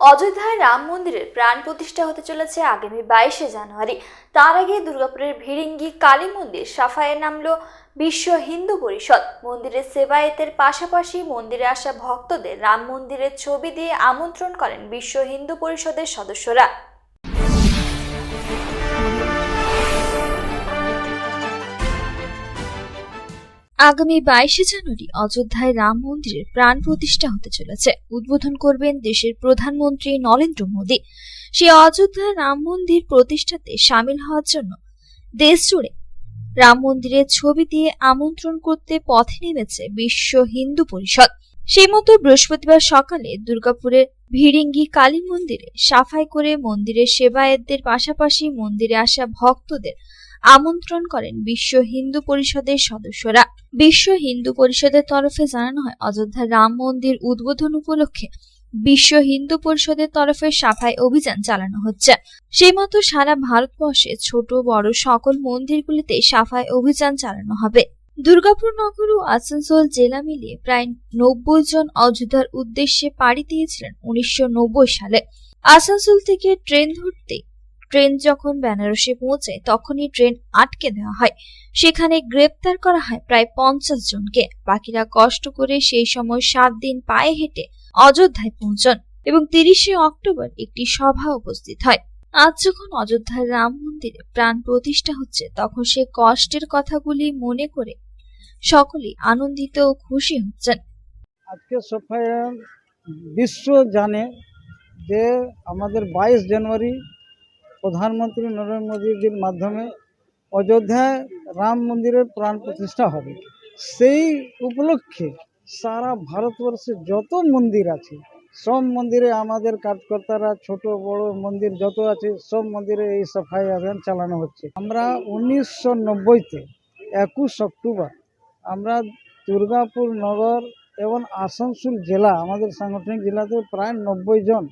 অযোধ্যায় রাম মন্দিরের প্রাণ প্রতিষ্ঠা হতে চলেছে আগামী বাইশে জানুয়ারি। তার আগে দুর্গাপুরের ভিড়িঙ্গি কালী মন্দির সাফায়ে নামল বিশ্ব হিন্দু পরিষদ। মন্দিরের সেবায়েতের পাশাপাশি মন্দিরে আসা ভক্তদের রাম মন্দিরের ছবি দিয়ে আমন্ত্রণ করেন বিশ্ব হিন্দু পরিষদের সদস্যরা। আগামী বাইশে জানুয়ারি অযোধ্যায় রাম মন্দিরের প্রাণ প্রতিষ্ঠা হতে চলেছে। উদ্বোধন করবেন দেশের প্রধানমন্ত্রী নরেন্দ্র মোদী। সেই অযোধ্যায় রাম মন্দির প্রতিষ্ঠাতে সামিল হওয়ার জন্য দেশ জুড়ে রাম মন্দিরের ছবি দিয়ে আমন্ত্রণ করতে পথে নেমেছে বিশ্ব হিন্দু পরিষদ। সেই মতো বৃহস্পতিবার সকালে দুর্গাপুরের ভিড়িঙ্গি কালী মন্দিরে সাফাই করে মন্দিরের সেবায়েতদের পাশাপাশি মন্দিরে আসা ভক্তদের আমন্ত্রণ করেন বিশ্ব হিন্দু পরিষদের সদস্যরা। বিশ্ব হিন্দু পরিষদের তরফে জানানো হয় অযোধ্যার রাম মন্দির উদ্বোধন উপলক্ষে বিশ্ব হিন্দু পরিষদের তরফে সাফাই অভিযান চালানো হচ্ছে। সেই মতো সারা ভারতবর্ষে ছোট, বড় সকল মন্দিরগুলিতে সাফাই অভিযান চালানো হবে। দুর্গাপুর নগর ও আসানসোল জেলা মিলিয়ে প্রায় নব্বই জন অযোধ্যার উদ্দেশ্যে পাড়ি দিয়েছিলেন উনিশশো নব্বই সালে। আসানসোল থেকে ট্রেন ধরতে ট্রেন যখন বেনারসে পৌঁছে, তখনই ট্রেন আটকে দেওয়া হয়। সেখানে গ্রেপ্তার করা হয় প্রায় পঞ্চাশ জনকে। বাকিরা কষ্ট করে সেই সময় সাত দিন পায়ে হেঁটে অযোধ্যায় পৌঁছন এবং তিরিশে অক্টোবর একটি সভা উপস্থিত হয়। আজ যখন অযোধ্যার রাম মন্দিরে প্রাণ প্রতিষ্ঠা হচ্ছে, তখন সে কষ্টের কথাগুলি মনে করে সকলেই আনন্দিত ও খুশি হচ্ছেন। আজকে সফায় বিশ্ব জানে যে আমাদের বাইশ জানুয়ারি প্রধানমন্ত্রী নরেন্দ্র মোদীজির মাধ্যমে অযোধ্যায় রাম মন্দিরের প্রাণ প্রতিষ্ঠা হবে। সেই উপলক্ষে সারা ভারতবর্ষে যত মন্দির আছে, সব মন্দিরে আমাদের কার্যকর্তারা ছোট, বড় মন্দির যত আছে, সব মন্দিরে এই সাফাই অভিযান চালানো হচ্ছে। আমরা উনিশশো নব্বইতে একুশ অক্টোবর আমরা দুর্গাপুর নগর এবং আসানসোল জেলা, আমাদের সাংগঠনিক জেলাতে প্রায় নব্বই জন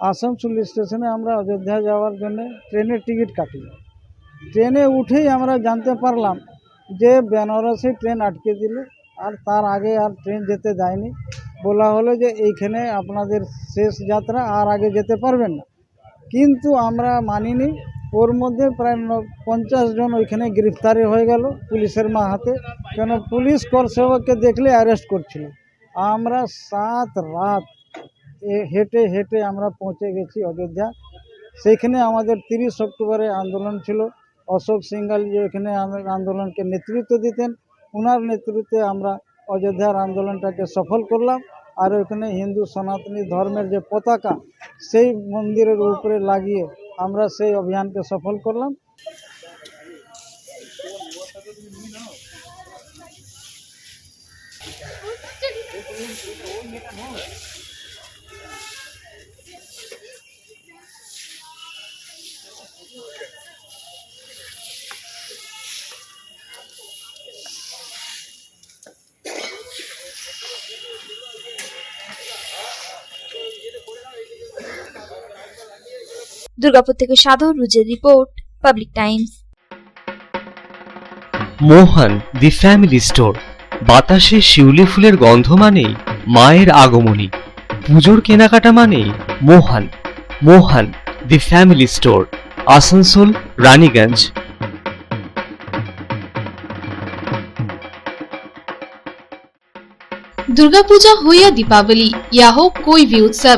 আসানসোল স্টেশনে আমরা অযোধ্যা যাওয়ার জন্য ট্রেনের টিকিট কাটি ট্রেনে উঠেই আমরা জানতে পারলাম যে বেনারসে ট্রেন আটকে দিল আর তার আগে আর ট্রেন যেতে দেয়নি বলা হলো যে এইখানে আপনাদের শেষ যাত্রা আর আগে যেতে পারবেন না। কিন্তু আমরা মানিনি। ওর মধ্যে প্রায় পঞ্চাশ জন ওইখানে গ্রেফতারি হয়ে গেল পুলিশের মা হাতে। কেন পুলিশ কর সেবককে দেখলে অ্যারেস্ট করছিল। আমরা সাত রাত হেঁটে হেঁটে আমরা পৌঁছে গেছি অযোধ্যা। সেইখানে আমাদের তিরিশ অক্টোবরে আন্দোলন ছিল। অশোক সিঙ্গাল যে এখানে আন্দোলনকে নেতৃত্ব দিতেন ওনার নেতৃত্বে আমরা অযোধ্যার আন্দোলনটাকে সফল করলাম। আর ওখানে হিন্দু সনাতনী ধর্মের যে পতাকা, সেই মন্দিরের উপরে লাগিয়ে আমরা সেই অভিযানকে সফল করলাম। দুর্গাপুর থেকে Sadhan রুজের report public times Mohan the family store বাতাসে শিউলি ফুলের গন্ধ মানেই মায়ের আগমনী পুজোর কেনাকাটা মানেই Mohan Mohan the family store Asansol Raniganj Durga Puja हो या दीपावली या हो कोई भी उत्सव